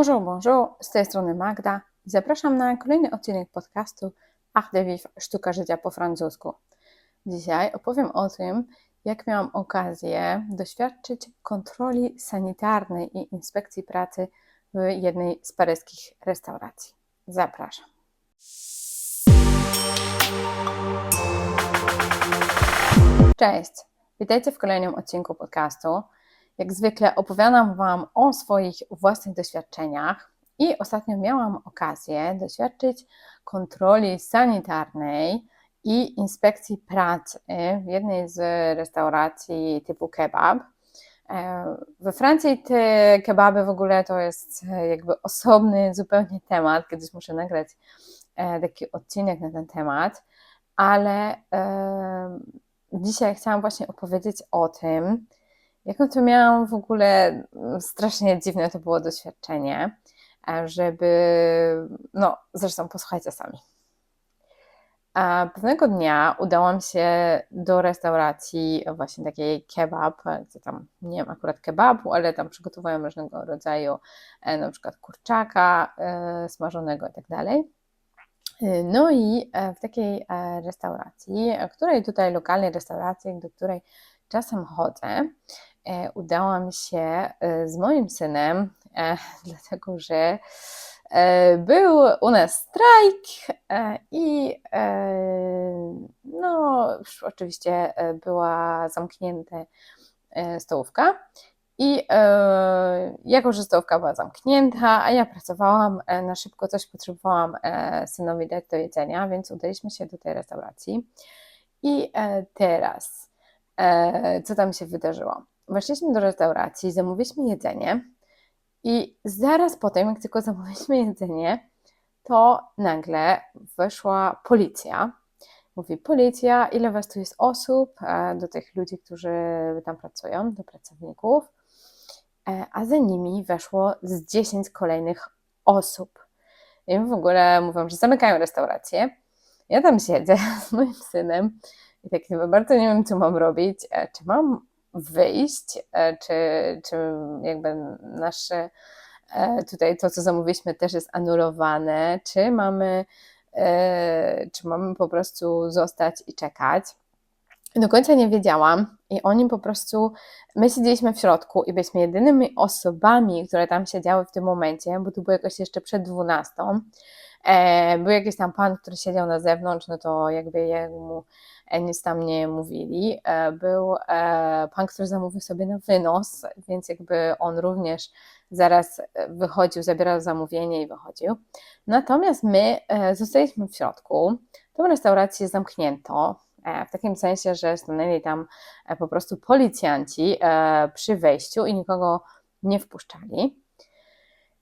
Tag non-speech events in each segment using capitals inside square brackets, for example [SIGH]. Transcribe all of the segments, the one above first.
Bonjour, bonjour, z tej strony Magda i zapraszam na kolejny odcinek podcastu Art de Vivre, sztuka życia po francusku. Dzisiaj opowiem o tym, jak miałam okazję doświadczyć kontroli sanitarnej i inspekcji pracy w jednej z paryskich restauracji. Zapraszam. Cześć, witajcie w kolejnym odcinku podcastu. Jak zwykle opowiadam Wam o swoich własnych doświadczeniach i ostatnio miałam okazję doświadczyć kontroli sanitarnej i inspekcji pracy w jednej z restauracji typu kebab. E, we Francji te kebaby w ogóle to jest jakby osobny zupełnie temat, kiedyś muszę nagrać e, taki odcinek na ten temat, ale e, dzisiaj chciałam właśnie opowiedzieć o tym, Jaką to miałam w ogóle mm, strasznie dziwne to było doświadczenie, e, żeby, no zresztą posłuchajcie sami. A pewnego dnia udałam się do restauracji właśnie takiej kebab, gdzie tam nie wiem akurat kebabu, ale tam przygotowują różnego rodzaju e, na przykład kurczaka e, smażonego i tak dalej. No i w takiej restauracji, której tutaj lokalnej restauracji, do której czasem chodzę, udałam się e, z moim synem, e, [LAUGHS] dlatego że był u nas strajk i no, oczywiście była zamknięta stołówka. I jako, że stołówka była zamknięta, a ja pracowałam na szybko, coś potrzebowałam synowi dać do jedzenia, więc udaliśmy się do tej restauracji. I teraz, co tam się wydarzyło? Weszliśmy do restauracji, zamówiliśmy jedzenie i zaraz potem, jak tylko [LAUGHS] zamówiliśmy jedzenie, to nagle weszła policja. Mówi policja, ile was tu jest osób, e, do tych ludzi, którzy tam pracują, do pracowników, e, a za nimi weszło z 10 kolejnych osób. I w ogóle mówią, że zamykają restaurację. Ja tam siedzę [LAUGHS] z moim synem i tak bardzo nie wiem, co mam robić. E, czy mam wyjść, e, czy, czy jakby nasze e, tutaj to, co zamówiliśmy, też jest anulowane, czy mamy, e, czy mamy po prostu zostać i czekać. Do końca nie wiedziałam i oni po prostu, my siedzieliśmy w środku i byliśmy jedynymi osobami, które tam siedziały w tym momencie, bo tu było jakoś jeszcze przed 12. Był jakiś tam pan, który siedział na zewnątrz, no to jakby jemu nic tam nie mówili. E, był e, pan, który zamówił sobie na wynos, więc jakby on również zaraz wychodził, zabierał zamówienie i wychodził. Natomiast my e, zostaliśmy w środku. Tą restaurację zamknięto, w takim sensie, że stanęli tam po prostu policjanci przy wejściu i nikogo nie wpuszczali.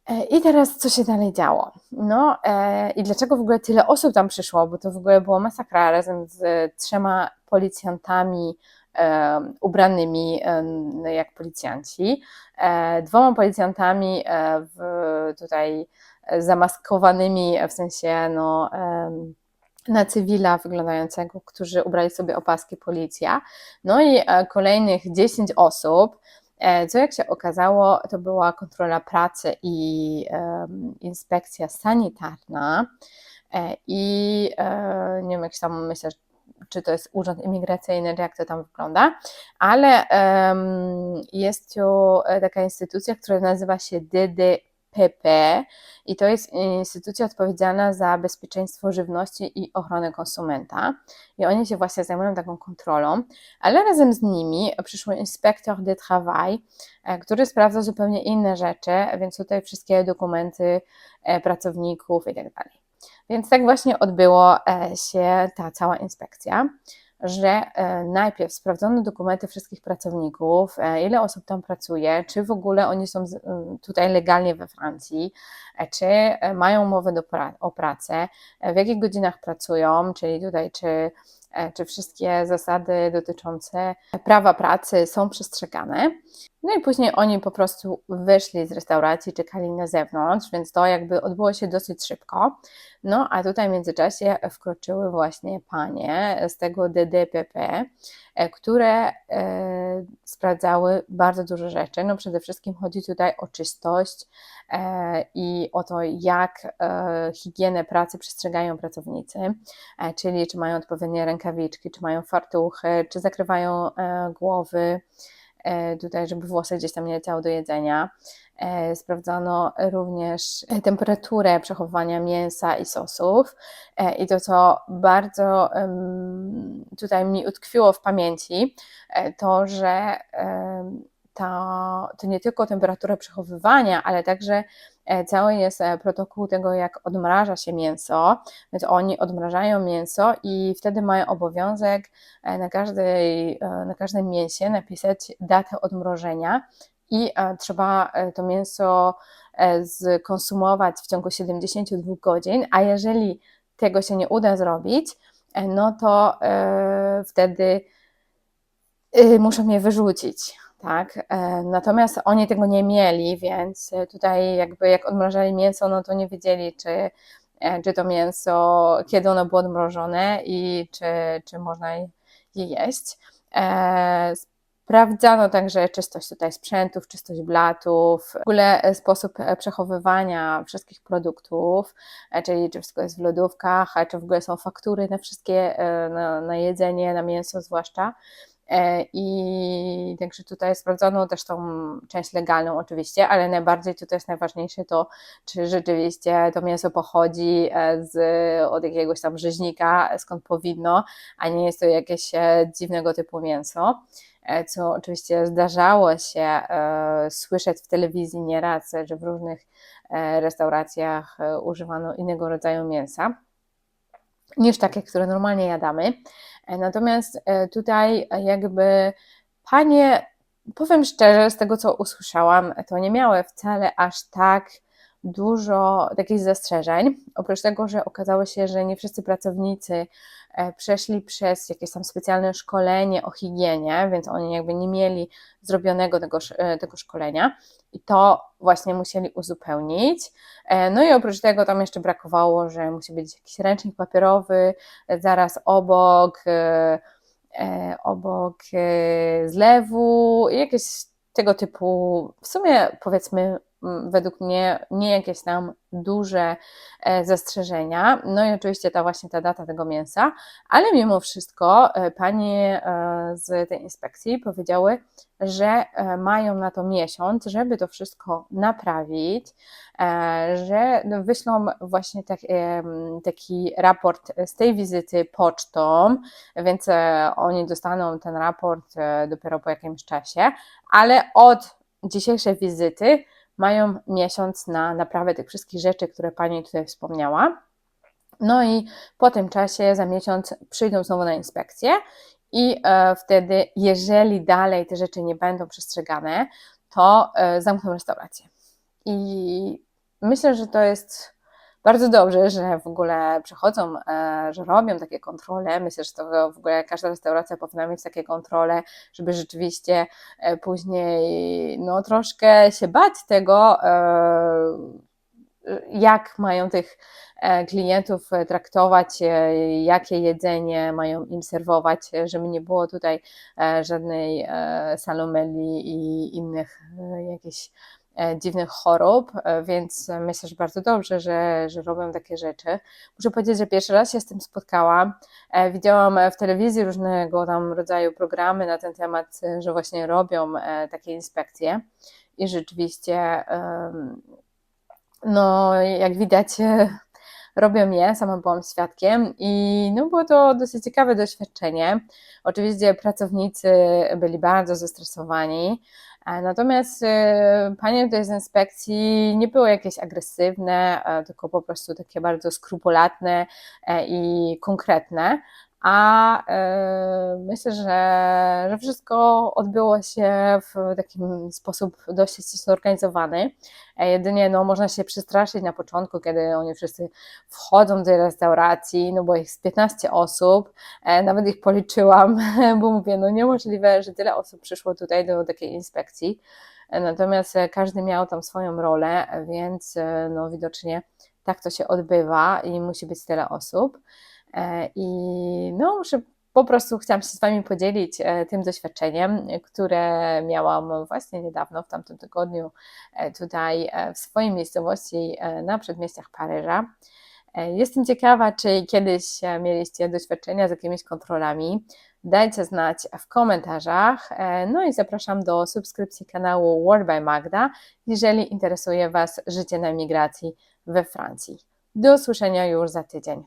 E, I teraz co się dalej działo? No e, i dlaczego w ogóle tyle osób tam przyszło? Bo to w ogóle była masakra razem z trzema policjantami e, ubranymi e, jak policjanci, e, dwoma policjantami e, w, tutaj zamaskowanymi w sensie no, na cywila wyglądającego, którzy ubrali sobie opaski policja. No i kolejnych 10 osób, E, co jak się okazało, to była kontrola pracy i inspekcja sanitarna. E, I e, nie wiem, jak się tam myślę, czy to jest urząd imigracyjny, czy jak to tam wygląda, ale jest tu taka instytucja, która nazywa się DD PP i to jest instytucja odpowiedzialna za bezpieczeństwo żywności i ochronę konsumenta. I oni się właśnie zajmują taką kontrolą, ale razem z nimi przyszły inspektor de travail, e, który sprawdza zupełnie inne rzeczy, więc tutaj wszystkie dokumenty e, pracowników i tak dalej. Więc tak właśnie odbyło e, się ta cała inspekcja że e, najpierw sprawdzono dokumenty wszystkich pracowników, e, ile osób tam pracuje, czy w ogóle oni są tutaj legalnie we Francji, e, czy mają umowę do pra o pracę, w jakich godzinach pracują, czyli tutaj czy, czy wszystkie zasady dotyczące prawa pracy są przestrzegane. No i później oni po prostu wyszli z restauracji, czekali na zewnątrz, więc to jakby odbyło się dosyć szybko. No a tutaj w międzyczasie wkroczyły właśnie panie z tego DDPP, e, które e, sprawdzały bardzo dużo rzeczy. No przede wszystkim chodzi tutaj o czystość e, i o to, jak e, higienę pracy przestrzegają pracownicy, e, czyli czy mają odpowiednie rękawiczki, czy mają fartuchy, czy zakrywają e, głowy E, tutaj, żeby włosy gdzieś tam nie leciały do jedzenia. E, sprawdzano również temperaturę przechowywania mięsa i sosów. I to, co bardzo tutaj mi utkwiło w pamięci, to, że to, to nie tylko temperatura przechowywania, ale także E, cały jest e, protokół tego, jak odmraża się mięso, więc oni odmrażają mięso i wtedy mają obowiązek e, na, każdej, na każdym mięsie napisać datę odmrożenia i trzeba to mięso skonsumować w ciągu 72 godzin, a jeżeli tego się nie uda zrobić, no to wtedy muszą je wyrzucić tak? E, natomiast oni tego nie mieli, więc tutaj jakby jak odmrażali mięso, no to nie wiedzieli, czy, e, czy to mięso, kiedy ono było odmrożone i czy, czy można je jeść. E, sprawdzano także czystość tutaj sprzętów, czystość blatów, w ogóle sposób przechowywania wszystkich produktów, czyli czy wszystko jest w lodówkach, czy w ogóle są faktury na wszystkie, na, na jedzenie, na mięso zwłaszcza. E, I także tutaj sprawdzono też tą część legalną oczywiście, ale najbardziej tutaj jest najważniejsze to, czy rzeczywiście to mięso pochodzi e, z, od jakiegoś tam rzeźnika, skąd powinno, a nie jest to jakieś e, dziwnego typu mięso. Co oczywiście zdarzało się słyszeć w telewizji nieraz, że w różnych restauracjach używano innego rodzaju mięsa niż takie, które normalnie jadamy. E, natomiast e, tutaj jakby panie, powiem szczerze, z tego co usłyszałam, to nie miały wcale aż tak dużo takich zastrzeżeń. Oprócz tego, że okazało się, że nie wszyscy pracownicy e, przeszli przez jakieś tam specjalne szkolenie o higienie, więc oni jakby nie mieli zrobionego tego, tego szkolenia i to właśnie musieli uzupełnić. E, no i oprócz tego tam jeszcze brakowało, że musi być jakiś ręcznik papierowy zaraz obok, e, e, obok zlewu, jakieś tego typu, w sumie powiedzmy według mnie nie jakieś tam duże e, zastrzeżenia. No i oczywiście ta właśnie ta data tego mięsa, ale mimo wszystko e, panie e, z tej inspekcji powiedziały, że mają na to miesiąc, żeby to wszystko naprawić, że wyślą właśnie tak, taki raport z tej wizyty pocztą, więc oni dostaną ten raport dopiero po jakimś czasie, ale od dzisiejszej wizyty mają miesiąc na naprawę tych wszystkich rzeczy, które Pani tutaj wspomniała. No i po tym czasie, za miesiąc, przyjdą znowu na inspekcję i e, wtedy, jeżeli dalej te rzeczy nie będą przestrzegane, to e, zamkną restaurację. I myślę, że to jest bardzo dobrze, że w ogóle przychodzą, e, że robią takie kontrole. Myślę, że to w ogóle każda restauracja powinna mieć takie kontrole, żeby rzeczywiście e, później no, troszkę się bać tego, e, jak mają tych klientów traktować, jakie jedzenie mają im serwować, żeby nie było tutaj żadnej salomeli i innych jakichś dziwnych chorób, e, więc myślę, że bardzo dobrze, że, że robią takie rzeczy. Muszę powiedzieć, że pierwszy raz się z tym spotkałam. E, widziałam w telewizji różnego tam rodzaju programy na ten temat, że właśnie robią takie inspekcje i rzeczywiście, no jak widać, robią je, sama byłam świadkiem i no, było to dosyć ciekawe doświadczenie. Oczywiście pracownicy byli bardzo zestresowani, E, natomiast e, panie tutaj z inspekcji nie były jakieś agresywne, e, tylko po prostu takie bardzo skrupulatne i konkretne. A e, myślę, że, że wszystko odbyło się w taki sposób dość zorganizowany. E, jedynie no, można się przestraszyć na początku, kiedy oni wszyscy wchodzą do restauracji, no bo jest 15 osób, e, nawet ich policzyłam, [LAUGHS] bo mówię, no niemożliwe, że tyle osób przyszło tutaj do takiej inspekcji. Natomiast każdy miał tam swoją rolę, więc no widocznie tak to się odbywa i musi być tyle osób. I no, muszę po prostu chciałam się z Wami podzielić tym doświadczeniem, które miałam właśnie niedawno, w tamtym tygodniu, tutaj w swojej miejscowości na przedmieściach Paryża. Jestem ciekawa, czy kiedyś mieliście doświadczenia z jakimiś kontrolami. Dajcie znać w komentarzach. No i zapraszam do subskrypcji kanału Word by Magda, jeżeli interesuje Was życie na emigracji we Francji. Do usłyszenia już za tydzień.